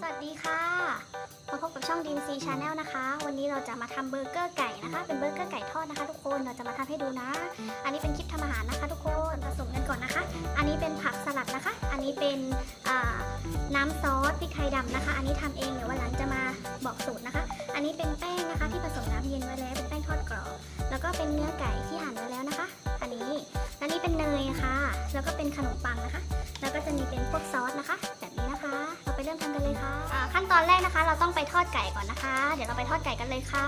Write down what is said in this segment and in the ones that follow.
สวัสดีค่ะ มาพบกับช่อง DMC Channel นะคะ วันนี้เราจะมาทำเบอร์เกอร์ไก่นะคะ เป็นเบอร์เกอร์ไก่ทอดนะคะทุกคน เราจะมาทำให้ดูนะ อันนี้เป็นคลิปทำอาหารนะคะ ทุกคน ผสมกันก่อนนะคะ อันนี้เป็นผักสลัดนะคะ อันนี้เป็นน้ำซอสพริกไทยดำนะคะ อันนี้ทำเองเดี๋ยววันหลังจะมาบอกสูตรนะคะ อันนี้เป็นแป้งนะคะที่ผสมน้ำเย็นไว้แล้ว เป็นแป้งทอดกรอบ แล้วก็เป็นเนื้อไก่ที่หั่นไว้แล้วนะคะ อันนี้ อันนี้เป็นเนยค่ะแล้วก็เป็นขนมปังนะคะ แล้วก็จะมีเป็นพวกซอสนะคะ เราไปเริ่มทำกันเลยค่ะขั้นตอนแรกนะคะ เราต้องไปทอดไก่ก่อนนะคะ เดี๋ยวเราไปทอดไก่กันเลยค่ะ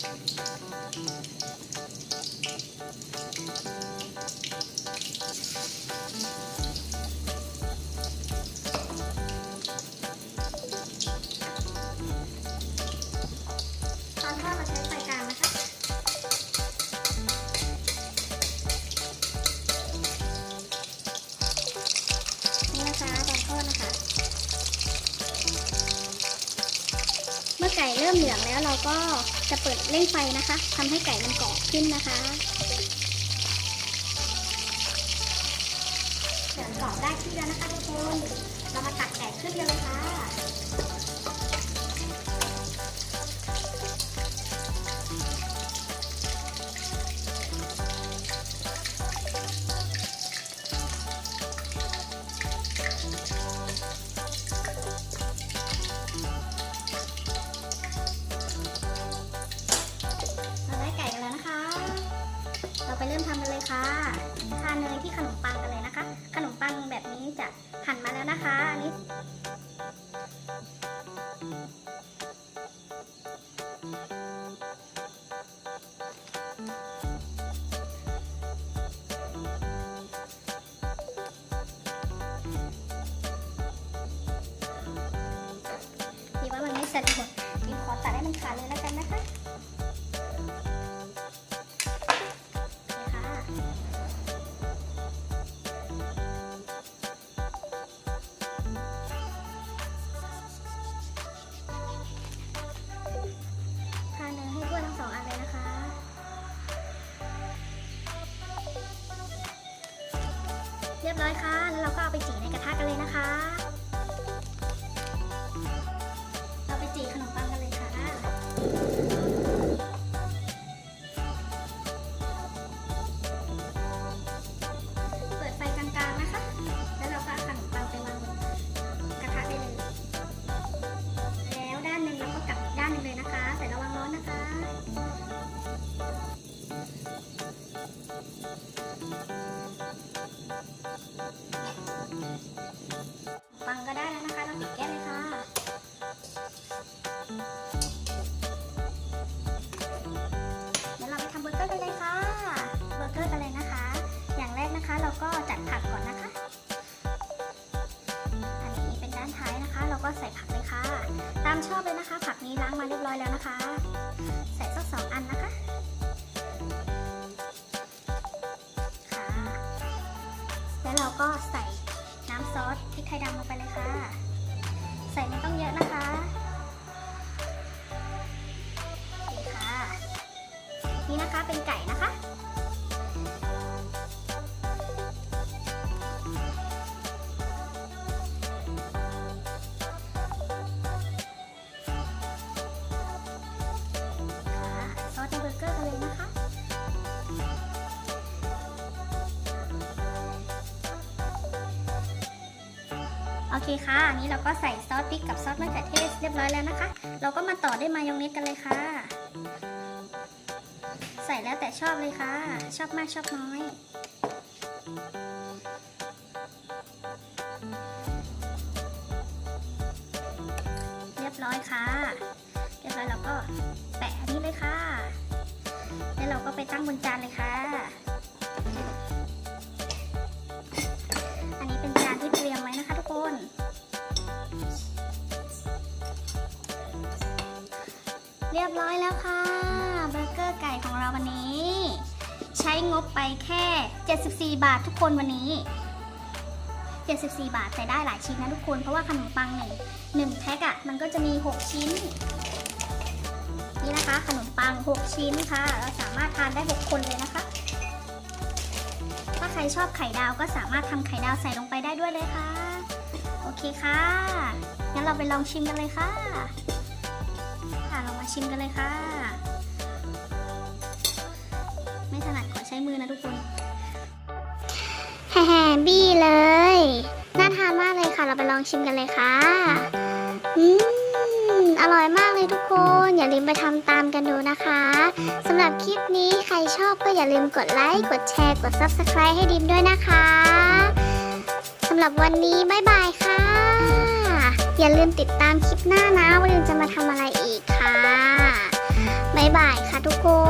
ท ไก่เริ่มเหลืองแล้วเราก็จะเปิดเร่งไฟนะคะทำให้ไก่มันกรอบขึ้นนะคะเหลืองกรอบได้ที่แล้วนะคะทุกคน เรามาตักไก่ขึ้นกันเลยค่ะ ไปเริ่มทำกันเลยค่ะทาเนยที่ขนมปังกันเลยนะคะ ขนมปังแบบนี้จะหั่นมาแล้วนะคะ อันนี้ ดีว่ามันไม่สะดวกดีขอตัดให้มันขาดเลยแล้วกันนะคะ ร้อยค่ะ แล้วเราก็เอาไปจีในกระทะกันเลยนะคะ เราไปจีขนมปังกันเลยค่ะ เปิดไฟกลางๆนะคะ แล้วเราก็เอาขนมปังไปวางบนกระทะได้เลย แล้วด้านหนึ่งเราก็กลับอีกด้านหนึ่งเลยนะคะ แต่ระวังร้อนนะคะ ปังก็ได้แล้วนะคะเราปิดแก๊สเลยค่ะ เดี๋ยวเราไปทำเบอร์เกอร์กันเลยค่ะ เบอร์เกอร์กันเลยนะคะ อย่างแรกนะคะเราก็จัดผักก่อนนะคะ อันนี้เป็นด้านท้ายนะคะ เราก็ใส่ผักเลยค่ะ ตามชอบเลยนะคะ ผักนี้ล้างมาเรียบร้อยแล้วนะคะ ใส่สักสองอันนะคะ แล้วเราก็ใส่น้ำซอสพริกไทยดำลงไปเลยค่ะ ใส่ไม่ต้องเยอะนะคะนี่ค่ะ นี่นะคะเป็นไก่นะคะ โอเคค่ะ อันนี้เราก็ใส่ซอสพริกกับซอสมะเขือเทศเรียบร้อยแล้วนะคะ เราก็มาต่อด้วยมายองเนสกันเลยค่ะ ใส่แล้วแต่ชอบเลยค่ะ ชอบมากชอบน้อยเรียบร้อยค่ะ เรียบร้อยเราก็แปะอันนี้เลยค่ะ แล้วเราก็ไปตั้งบนจานเลยค่ะ เรียบร้อยแล้วค่ะเบอร์เกอร์ไก่ของเราวันนี้ ใช้งบไปแค่ 74 บาททุกคนวันนี้ 74 บาทแต่ได้หลายชิ้นนะทุกคน เพราะว่าขนมปังหนึ่งหนึ่งแพ็คอะมันก็จะมี 6 ชิ้น นี่นะคะขนมปัง 6 ชิ้นค่ะ เราสามารถทานได้ 6 คนเลยนะคะ ถ้าใครชอบไข่ดาวก็สามารถทำไข่ดาวใส่ลงไปได้ด้วยเลยค่ะ โอเคค่ะงั้นเราไปลองชิมกันเลยค่ะ ค่ะเรามาชิมกันเลยค่ะ ไม่ถนัดขอใช้มือนะทุกคนแฮ่บี้เลย น่าทานมากเลยค่ะ เราไปลองชิมกันเลยค่ะอืมอร่อยมากเลยทุกคน อย่าลืมไปทำตามกันดูนะคะสำหรับคลิปนี้ใครชอบก็อย่าลืมกดไลค์กดแชร์กด Subscribe ให้ดิมด้วยนะคะสำหรับวันนี้บ๊ายบายค่ะ อย่าลืมติดตามคลิปหน้านะว่าดินจะมาทำอะไรอีกค่ะ บ๊ายบายค่ะทุกคน